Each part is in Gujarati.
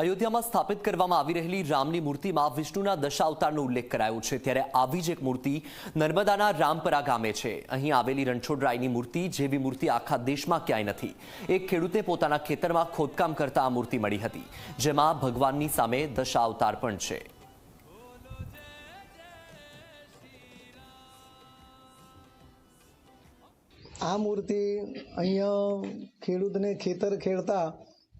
અયોધ્યામાં સ્થાપિત કરવામાં આવી રહેલી રામની મૂર્તિમાં વિષ્ણુના દશાવતારનો ઉલ્લેખ કરાયો છે. ત્યારે આવી જ એક મૂર્તિ નર્મદાના રામપરા ગામે છે. અહીં આવેલી રણછોડરાયની મૂર્તિ જેવી મૂર્તિ આખા દેશમાં ક્યાંય નથી. એક ખેડૂતે પોતાના ખેતરમાં ખોદકામ કરતા આ મૂર્તિ મળી હતી, જેમાં ભગવાનની સામે દશાવતાર પણ છે. આ મૂર્તિ અહીંયા ખેડૂતને ખેતર ખેડતા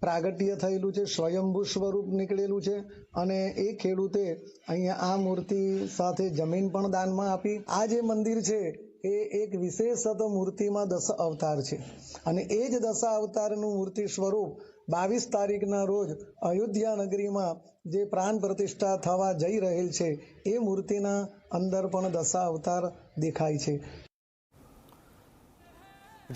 પ્રાગટ્ય થયેલું છે, સ્વયંભૂ સ્વરૂપ નીકળેલું છે અને એ ખેડૂતે અહીંયા આ મૂર્તિ સાથે જમીન પણ દાનમાં આપી. આ જે મંદિર છે, એ એક વિશેષત મૂર્તિમાં દશા અવતાર છે અને એ જ દશા અવતારનું મૂર્તિ સ્વરૂપ બાવીસ તારીખના રોજ અયોધ્યા નગરીમાં જે પ્રાણ પ્રતિષ્ઠા થવા જઈ રહેલ છે, એ મૂર્તિના અંદર પણ દશા અવતાર દેખાય છે.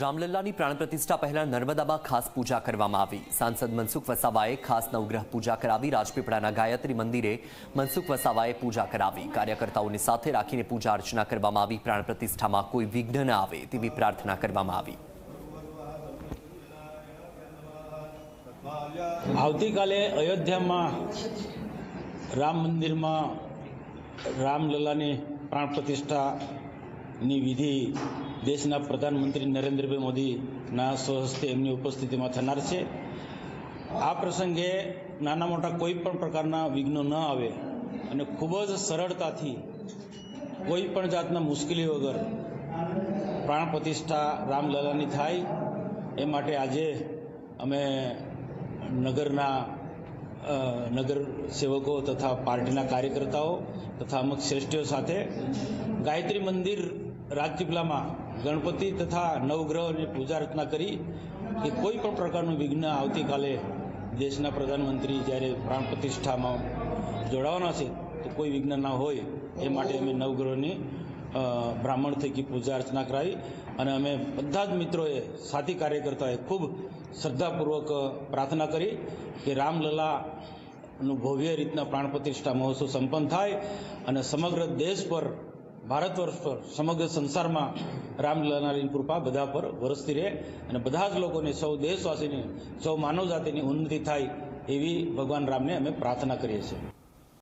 રામલલ્લાની પ્રાણ પ્રતિષ્ઠા પહેલા નર્મદામાં ખાસ પૂજા કરવામાં આવી. સાંસદ મનસુખ વસાવાએ ખાસ નવગ્રહ પૂજા કરાવી, રાજપીપળાના ગાયત્રી મંદિરે મનસુખ વસાવાએ પૂજા કરાવી. કાર્યકર્તાઓને સાથે રાખીને પૂજા અર્ચના કરવામાં આવી. પ્રાણ પ્રતિષ્ઠામાં કોઈ વિઘ્ન ન આવે તેવી પ્રાર્થના કરવામાં આવી. આવતીકાલે અયોધ્યામાં રામ મંદિરમાં રામલલ્લાની પ્રાણ પ્રતિષ્ઠાની વિધિ દેશના પ્રધાનમંત્રી નરેન્દ્રભાઈ મોદીના સ્વહસ્તે એમની ઉપસ્થિતિમાં થનાર છે. આ પ્રસંગે નાના મોટા કોઈ પણ પ્રકારના વિઘ્નો ન આવે અને ખૂબ જ સરળતાથી કોઈ પણ જાતના મુશ્કેલી વગર પ્રાણ પ્રતિષ્ઠા રામલલાની થાય. એ માટે આજે અમે નગરના નગર સેવકો તથા પાર્ટીના કાર્યકર્તાઓ તથા અમુક શ્રેષ્ઠીઓ સાથે ગાયત્રી મંદિર રાજપીપળામાં ગણપતિ તથા નવગ્રહની પૂજા અર્ચના કરી કે કોઈ પણ પ્રકારનું વિઘ્ન આવતીકાલે દેશના પ્રધાનમંત્રી જ્યારે પ્રાણ પ્રતિષ્ઠામાં જોડાવાના છે, તો કોઈ વિઘ્ન ના હોય એ માટે અમે નવગ્રહોની બ્રાહ્મણ થકી પૂજા અર્ચના કરાવી અને અમે બધા જ મિત્રોએ, સાથી કાર્યકર્તાએ ખૂબ શ્રદ્ધાપૂર્વક પ્રાર્થના કરી કે રામલલાનું ભવ્ય રીતના પ્રાણ પ્રતિષ્ઠા મહોત્સવ સંપન્ન થાય અને સમગ્ર દેશ પર ભારત વર્ષ પર સમગ્ર સંસારમાં રામલલાની કૃપા બધા પર વરસતી રહે અને બધા જ લોકોને સૌ દેશવાસીની, સૌ માનવ જાતિની ઉન્નતિ થાય એવી ભગવાન રામને અમે પ્રાર્થના કરીએ છીએ.